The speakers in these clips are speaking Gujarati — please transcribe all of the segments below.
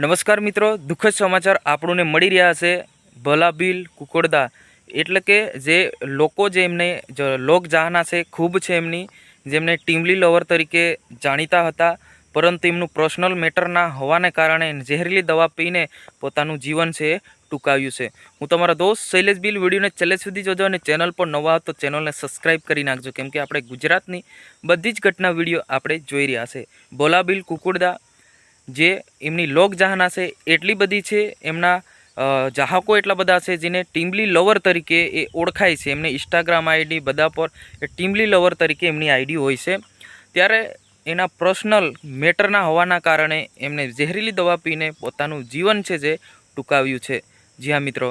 નમસ્કાર મિત્રો, દુઃખદ સમાચાર આપણને મળી રહ્યા છે. ભલાબીલ કુકડદા એટલે કે જે લોકો જે એમને, જ લોક ચાહના છે, ખૂબ છે એમની, જેમને ટીમલી લવર તરીકે જાણીતા હતા. પરંતુ એમનું પર્સનલ મેટરના હોવાને કારણે ઝેરીલી દવા પીને પોતાનું જીવન છે ટૂંકાવ્યું છે. હું તમારા દોસ્ત શૈલેષ બિલ વિડીયોને છેલ્લે સુધી જોજો અને ચેનલ પર નવા તો ચેનલને સબસ્ક્રાઇબ કરી નાખજો. કેમકે આપણે ગુજરાતની બધી જ ઘટના વીડિયો આપણે જોઈ રહ્યા છે. બોલાબિલ કુકુડદા જે એમની લોક ચાહના છે, એટલી બધી છે, એમના ચાહકો એટલા બધા છે જેને ટીમલી લવર તરીકે એ ઓળખાય છે. એમને ઇન્સ્ટાગ્રામ આઈડી, બધા પર એ ટીમલી લવર તરીકે એમની આઈડી હોય છે. ત્યારે એના પર્સનલ મેટરના હોવાના કારણે એમને ઝેરીલી દવા પીને પોતાનું જીવન છે જે ટૂંકાવ્યું છે. જી હા, મિત્રો.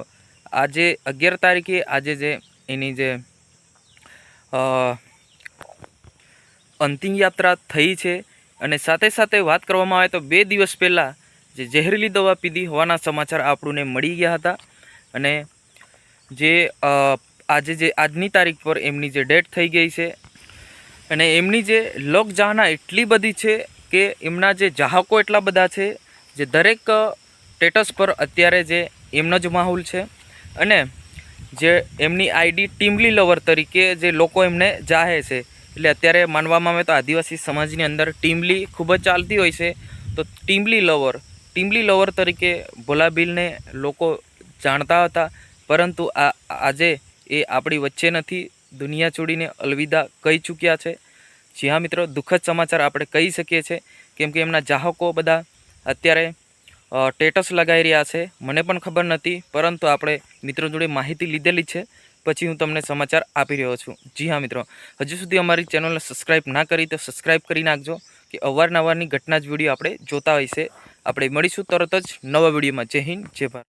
આજે અગિયાર તારીખે આજે જે એની જે અંતિમ યાત્રા થઈ છે અને સાથે સાથે વાત કરવામાં આવે તો બે દિવસ પહેલાં જે ઝેરીલી દવા પીધી હોવાના સમાચાર આપણને મળી ગયા હતા. અને જે આજે જે આજની તારીખ પર એમની જે ડેટ થઈ ગઈ છે. અને એમની જે લોકચાહના એટલી બધી છે કે એમના જે ચાહકો એટલા બધા છે જે દરેક સ્ટેટસ પર અત્યારે જે એમનો જ માહોલ છે. અને જે એમની આઈડી ટીમલી લવર તરીકે જે લોકો એમને જાહે છે. એટલે અત્યારે માનવામાં આવે તો આદિવાસી સમાજની અંદર ટીમલી ખૂબ જ ચાલતી હોય છે. તો ટીમલી લવર ટીમલી લવર તરીકે ભોલાબીલને લોકો જાણતા હતા. પરંતુ આ, આજે એ આપણી વચ્ચે નથી. દુનિયા છોડીને અલવિદા કહી ચૂક્યા છે. જી હા મિત્રો, દુઃખદ સમાચાર આપણે કહી શકીએ છીએ કેમ કે એમના ચાહકો બધા અત્યારે ટેટસ લગાવી રહ્યા છે. મને પણ ખબર નથી, પરંતુ આપણે મિત્રો જોડે માહિતી લીધેલી છે. પછી હું તમને સમાચાર આપી રહ્યો છું. જી હા, મિત્રો. હજુ સુધી અમારી ચેનલને સબસ્ક્રાઇબ ના કરી તો સબસ્ક્રાઇબ કરી નાખજો કે અવારનવારની ઘટના જ વીડિયો આપણે જોતા હોય છે. આપણે મળીશું તરત જ નવા વિડીયોમાં. જય હિન્દ, જય ભારત.